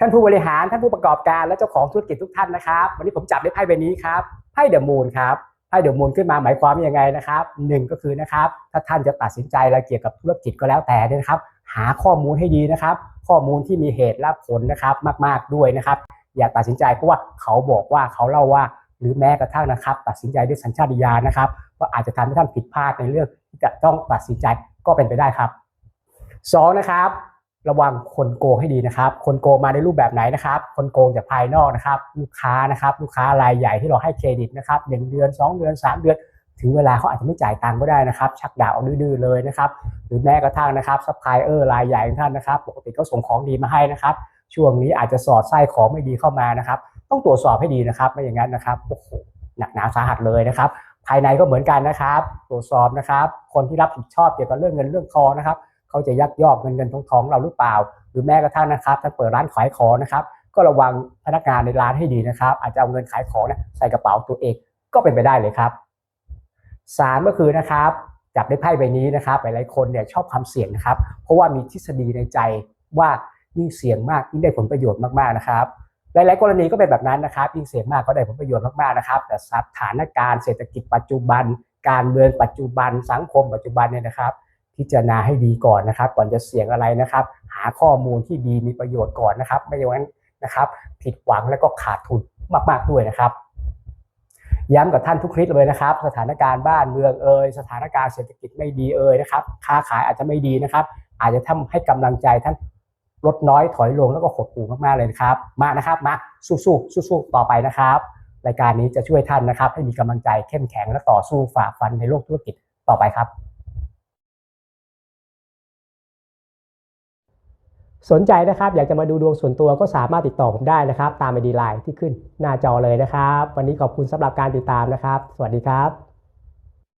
ท่านผู้บริหารท่านผู้ประกอบการและเจ้าของธุรกิจทุกท่านนะครับ วันนี้ผมจับได้ไพ่ใบนี้ครับไพ่เดอะมูนครับไพ่เดอะมูนขึ้นมาหมายความว่ายังไงนะครับหนึ่งก็คือนะครับถ้าท่านจะตัดสินใจอะไรเกี่ยวกับธุรกิจก็แล้วแต่นะครับ หาข้อมูลให้ดีนะครับ ข้อมูลที่มีเหตุและผลนะครับมาก ๆด้วยนะครับ อย่าตัดสินใจเพราะว่าเขาบอกว่าเขาเล่าว่า หรือแม้กระทั่งนะครับ ตัดสินใจด้วยสัญชาตญาณนะครับว่าอาจจะทำให้ท่านผิดพลาดในเรื่องที่จะต้องตัดสินใจก็เป็นไปได้ครับสองนะครับ ระวังคนโกงให้ดีนะครับ คนโกงมาในรูปแบบไหนนะครับ คนโกงจากภายนอกนะครับ ลูกค้านะครับ ลูกค้ารายใหญ่ที่เราให้เครดิตนะครับหนึ่งเดือนสองเดือนสามเดือน ถึงเวลาเขาอาจจะไม่จ่ายตังค์ก็ได้นะครับ ชักดาบเอาดื้อเลยนะครับ หรือแม้กระทั่งนะครับซัพพลายเออร์รายใหญ่ของท่านนะครับ ปกติเขาส่งของดีมาให้นะครับ ช่วงนี้อาจจะสอดไส้ของไม่ดีเข้ามานะครับ ต้องตรวจสอบให้ดีนะครับ ไม่อย่างนั้นนะครับ โอ้โห หนักหนาสาหัสเลยนะครับ ภายในก็เหมือนกันนะครับ ตรวจสอบนะครับ คนที่รับผิดชอบเกี่ยวกับเรื่องเงินเรื่องทองนะครับ เขาจะยักยอกเงินเงินทองทองเราหรือเปล่า หรือแม้กระทั่งนะครับ ถ้าเปิดร้านขายของนะครับ ก็ระวังพนักงานในร้านให้ดีนะครับ อาจจะเอาเงินขายของนะใส่กระเป๋าตัวเองก็เป็นไปได้เลยครับสามก็คือนะครับจับได้ไพ่ใบนี้นะครับหลายๆคนเนี่ยชอบความเสี่ยงนะครับ เพราะว่ามีทฤษฎีในใจว่ายิ่งเสี่ยงมากยิ่งได้ผลประโยชน์มากๆนะครับหลายๆกรณีก็เป็นแบบนั้นนะครับ ยิ่งเสี่ยงมากก็ได้ผลประโยชน์มากๆนะครับ แต่สถานการณ์เศรษฐกิจปัจจุบัน การเมืองปัจจุบัน สังคมปัจจุบันเนี่ยนะครับ พิจารณาให้ดีก่อนนะครับ ก่อนจะเสี่ยงอะไรนะครับ หาข้อมูลที่ดีมีประโยชน์ก่อนนะครับ ไม่อย่างนั้นนะครับ ผิดหวังแล้วก็ขาดทุนมากๆด้วยนะครับ ย้ำกับท่านทุกคลิปเลยนะครับ สถานการณ์บ้านเมืองเอ่ยสถานการณ์เศรษฐกิจไม่ดีเอ่ยนะครับ ค้าขายอาจจะไม่ดีนะครับ อาจจะทำให้กำลังใจท่านลดน้อยถอยลงแล้วก็หดหู่มากๆเลยนะครับ มานะครับมาสู้ๆสู้ๆต่อไปนะครับรายการนี้จะช่วยท่านนะครับ ให้มีกำลังใจเข้มแข็งและต่อสู้ฝ่าฟันในโลกธุรกิจต่อไปครับ สนใจนะครับอยากจะมาดูดวงส่วนตัวก็สามารถติดต่อผมได้นะครับ ตามไอดีไลน์ที่ขึ้นหน้าจอเลยนะครับ วันนี้ขอบคุณสำหรับการติดตามนะครับ สวัสดีครับ